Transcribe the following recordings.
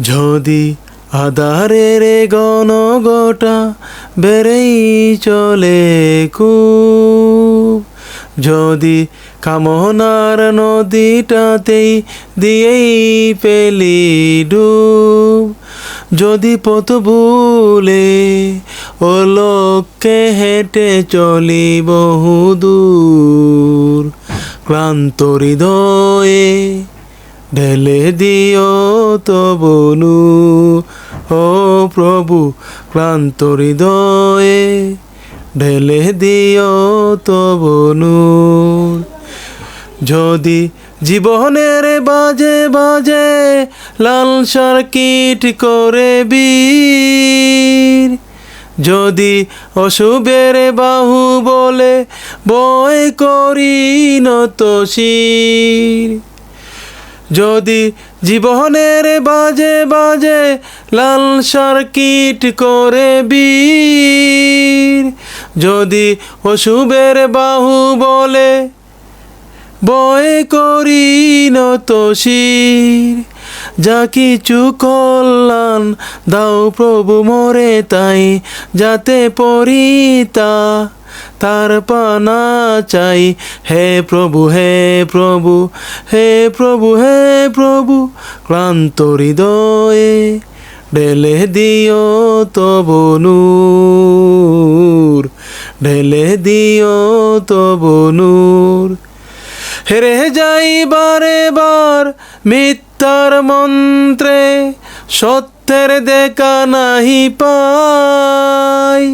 যদি আধারের গণ গোটা বেড়েই চলে কু, যদি কামনার নদীটাতেই দিয়েই পেলি ডুব, যদি পথ ভুলে ও লোককে হেঁটে চলি বহুদূর, ক্লান্ত হৃদয়ে ঢেলে দিও তো বনু, ও প্রভু, ক্লান্ত হৃদয়ে। ঢেলে দিও তো বনু, যদি জীবনের বাজে বাজে লাল সার্কিট করে বীর। যদি অশুভের বাহু বলে বয় করি নত শির। যদি জীবনের বাজে বাজে লাল সার্কিট করে বীর, যদি অশুভের বাহু বলে, বয় করি নত শির, যা কিছু কল্যাণ দাও প্রভু মরে তাই যাতে পরিতা তার পানা চাই। হে প্রভু হে প্রভু হে প্রভু হে প্রভু, ক্লান্ত হৃদয়ে ঢেলে দিও তো বনুর ঢেলে দিও তো বনুর হেরে যাই বারে বার মিথ্যার মন্ত্রে, সত্যের দেখা নাহি পাই।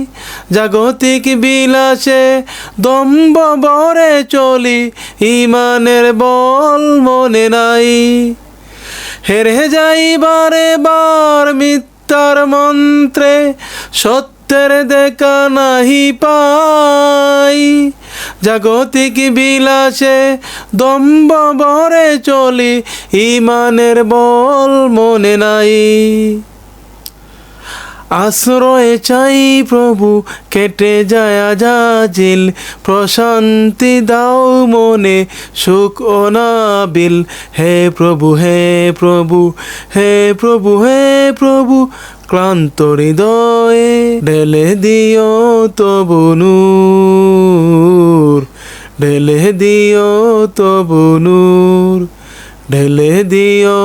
জাগতিক বিলাসে দম্ব বরে চলি, ইমানের বল মনে নাই। হেরে যাই বারে বার মিথ্যার মন্ত্রে, সত্যের দেখা নাহি পাই। জাগতিক বিলাসে দম্ব বরে চলি, ইমানের বল মনে নাই। আশ্রয় চাই প্রভু, কেটে যায় যাজিল প্রশান্তি দাও মনে, সুখ অনাবিল হে প্রভু হে প্রভু হে প্রভু হে প্রভু, ক্লান্ত হৃদয়ে ঢেলে দিও তবু নূর। ঢেলে দিও তবু নূর, ঢেলে দিও